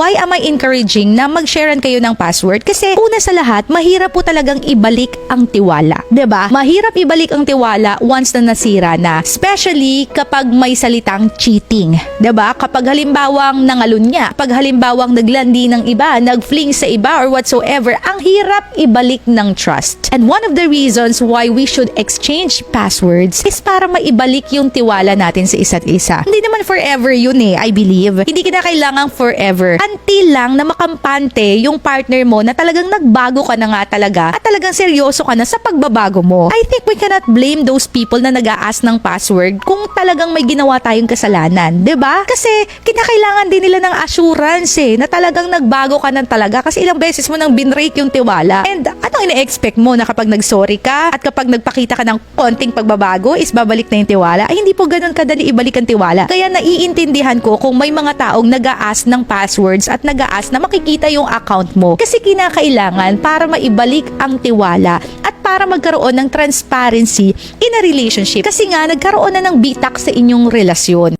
why am I encouraging na mag-sharean kayo ng password? Kasi una sa lahat, mahirap po talagang ibalik ang tiwala. ba? Mahirap ibalik ang tiwala once na nasira na. Especially kapag may salitang cheating. ba? Kapag halimbawang nangalun niya, pag halimbawang naglandi ng iba, nag-fling sa iba or whatsoever, ang hirap ibalik ng trust. And one of the reasons why we should exchange passwords is para maibalik yung tiwala natin sa isa't isa. Hindi naman forever yun eh, I believe. Hindi kita kailangang forever. Until lang na makampante yung partner mo na talagang nagbago ka na nga talaga at talagang seryoso ka na sa pagbabago mo. I think we cannot blame those people na nag-aas ng password kung talagang may ginawa tayong kasalanan. 'di ba? Kasi kinakailangan din nila ng assurance eh, na talagang nagbago ka na talaga kasi ilang beses mo nang binrake yung tiwala. And anong ina-expect mo na kapag nag-sorry ka at kapag nagpakita ka ng konting pagbabago is babalik na yung tiwala? Ay hindi po ganun kadali ibalik ang tiwala. Kaya naiintindihan ko kung may mga taong nag-aas ng passwords at nag-aas na makikita yung account mo. Kasi kinakailangan para maibalik ang tiwala at para magkaroon ng transparency in a relationship. Kasi nga nagkaroon na ng bitak sa inyong relasyon.